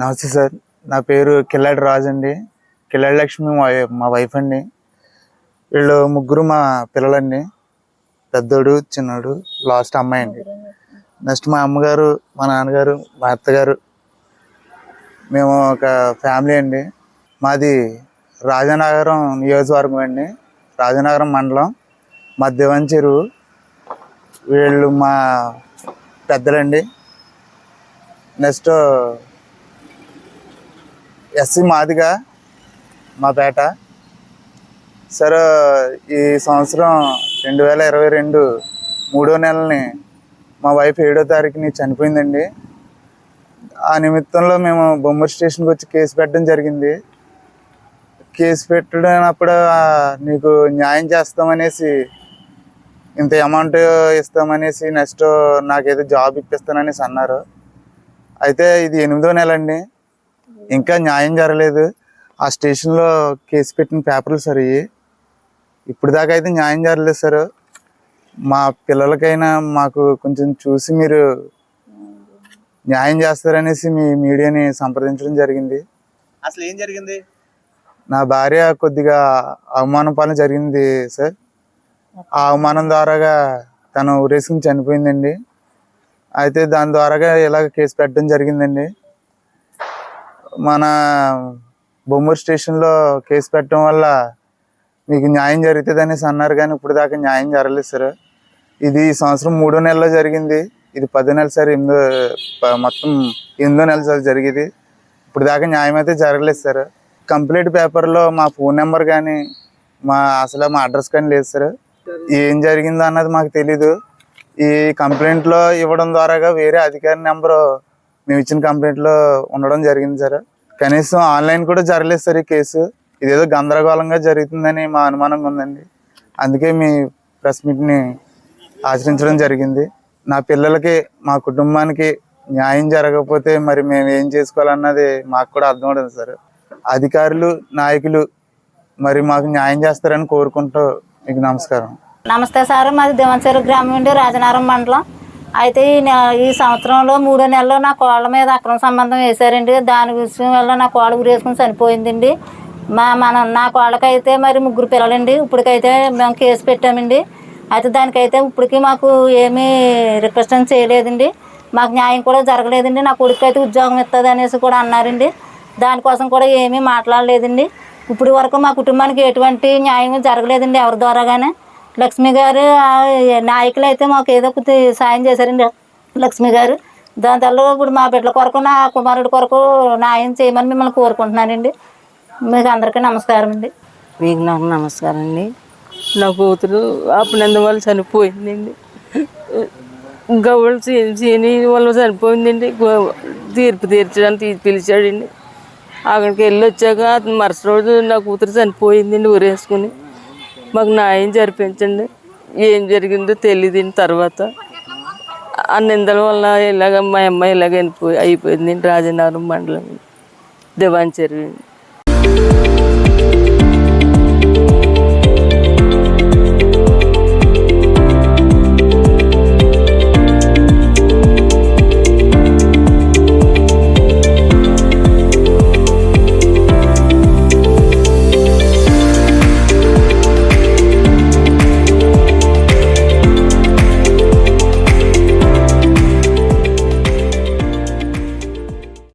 నమస్తే సార్. నా పేరు కిల్లాడి రాజు అండి. కిల్లాడి లక్ష్మి మా వైఫ్ అండి. వీళ్ళు ముగ్గురు మా పిల్లలండి. పెద్దోడు చిన్నోడు లాస్ట్ అమ్మాయి అండి. నెక్స్ట్ మా అమ్మగారు మా నాన్నగారు మా అత్తగారు. మేము ఒక ఫ్యామిలీ అండి. మాది రాజనగరం నియోజకవర్గం అండి. రాజనగరం మండలం మధ్యవన్ చెరువు. వీళ్ళు మా పెద్దలండి. నెక్స్ట్ ఎస్సీ మాదిగా మా పేట. సార్ ఈ సంవత్సరం రెండు వేల ఇరవై రెండు మూడో నెలని మా వైఫ్ ఏడో తారీఖుని చనిపోయిందండి. ఆ నిమిత్తంలో మేము బొమ్మూరు స్టేషన్కి వచ్చి కేసు పెట్టడం జరిగింది. కేసు పెట్టినప్పుడు నీకు న్యాయం చేస్తామనేసి ఇంత అమౌంట్ ఇస్తామనేసి నెక్స్ట్ నాకేదో జాబ్ ఇప్పిస్తాననేసి అన్నారు. అయితే ఇది ఎనిమిదో నెల అండి ఇంకా న్యాయం జరగలేదు. ఆ స్టేషన్లో కేసు పెట్టిన పేపర్లు సార్ ఇవి ఇప్పుడు దాకా అయితే న్యాయం జరగలేదు సార్. మా పిల్లలకైనా మాకు కొంచెం చూసి మీరు న్యాయం చేస్తారనేసి మీ మీడియాని సంప్రదించడం జరిగింది. అసలు ఏం జరిగింది? నా భార్య కొద్దిగా అవమానం పాలన జరిగింది సార్. ఆ అవమానం ద్వారాగా తను ఉరేసుకుని చనిపోయిందండి. అయితే దాని ద్వారాగా ఇలాగ కేసు పెట్టడం జరిగిందండి. మన బొమ్మూరు స్టేషన్లో కేసు పెట్టడం వల్ల మీకు న్యాయం జరుగుతుంది అనేసి అన్నారు కానీ ఇప్పుడు దాకా న్యాయం జరగలేదు సార్ ఇది ఈ సంవత్సరం మూడో నెలలో జరిగింది. ఇది పదో నెల సార్ ఎనిమిదో మొత్తం ఎనిమిదో నెల సార్ జరిగింది. ఇప్పుడు దాకా న్యాయం అయితే జరగలేదు సార్ కంప్లీట్ పేపర్లో మా ఫోన్ నెంబర్ కానీ మా అసలు మా అడ్రస్ కానీ లేదు సార్ ఏం జరిగిందో అన్నది మాకు తెలీదు. ఈ కంప్లైంట్లో ఇవ్వడం ద్వారాగా వేరే అధికారి నెంబరు మేము ఇచ్చిన కంప్లైంట్లో ఉండడం జరిగింది సార్. కనీసం ఆన్లైన్ కూడా జరగలేదు సార్ ఈ కేసు. ఇదేదో గందరగోళంగా జరుగుతుందని మా అనుమానంగా ఉందండి. అందుకే మీ ప్రెస్ మీట్ని ఆచరించడం జరిగింది. నా పిల్లలకి మా కుటుంబానికి న్యాయం జరగకపోతే మరి మేము ఏం చేసుకోవాలన్నది మాకు కూడా అర్థం అవుతుంది సార్. అధికారులు నాయకులు మరి మాకు న్యాయం చేస్తారని కోరుకుంటూ మీకు నమస్కారం. నమస్తే సార్ మాది దివంచెరు గ్రామం నుండి రాజనారం మండలం. అయితే ఈ నె- ఈ సంవత్సరంలో మూడో నెలలో నా కోళ్ళ మీద అక్రమ సంబంధం వేశారండి. దాని విషయం వల్ల నా కోళ్ళ గురేసుకుని చనిపోయిందండి. మా మన నా కోళ్ళకైతే మరి ముగ్గురు పిల్లలండి. ఇప్పటికైతే మేము కేసు పెట్టామండి. అయితే దానికైతే ఇప్పటికీ మాకు ఏమీ రిక్వెస్ట్ చేయలేదండి. మాకు న్యాయం కూడా జరగలేదండి. నా కొడుకు అయితే ఉద్యోగం ఇస్తుంది అనేసి కూడా అన్నారండి. దానికోసం కూడా ఏమీ మాట్లాడలేదండి. ఇప్పుడు వరకు మా కుటుంబానికి ఎటువంటి న్యాయం జరగలేదండి ఎవరి ద్వారాగానే లక్ష్మి గారు నాయకులు అయితే మాకు ఏదో కొద్ది సాయం చేశారండి లక్ష్మి గారు. దాని తల్లి ఇప్పుడు మా బిడ్డల కొరకు నా కుమారుడి కొరకు న్యాయం చేయమని మిమ్మల్ని కోరుకుంటున్నానండి. మీకు అందరికీ నమస్కారం అండి. మీకు నాకు నమస్కారం అండి. నా కూతురు అప్పుడు అందువల్ల చనిపోయిందండి. గౌడ సీని వాళ్ళు చనిపోయిందండి. తీర్పు తీర్చడానికి పిలిచాడండి. అక్కడికి వెళ్ళి వచ్చాక మరుసటి రోజు నా కూతురు చనిపోయిందండి ఊరేసుకుని. మాకు న్యాయం జరిపించండి. ఏం జరిగిందో తెలియదు తర్వాత. ఆ నిందల వల్ల ఇలాగ మా అమ్మాయి ఇలాగ అయిపోయింది రాజనగరం మండలం దివాన్ చెరువు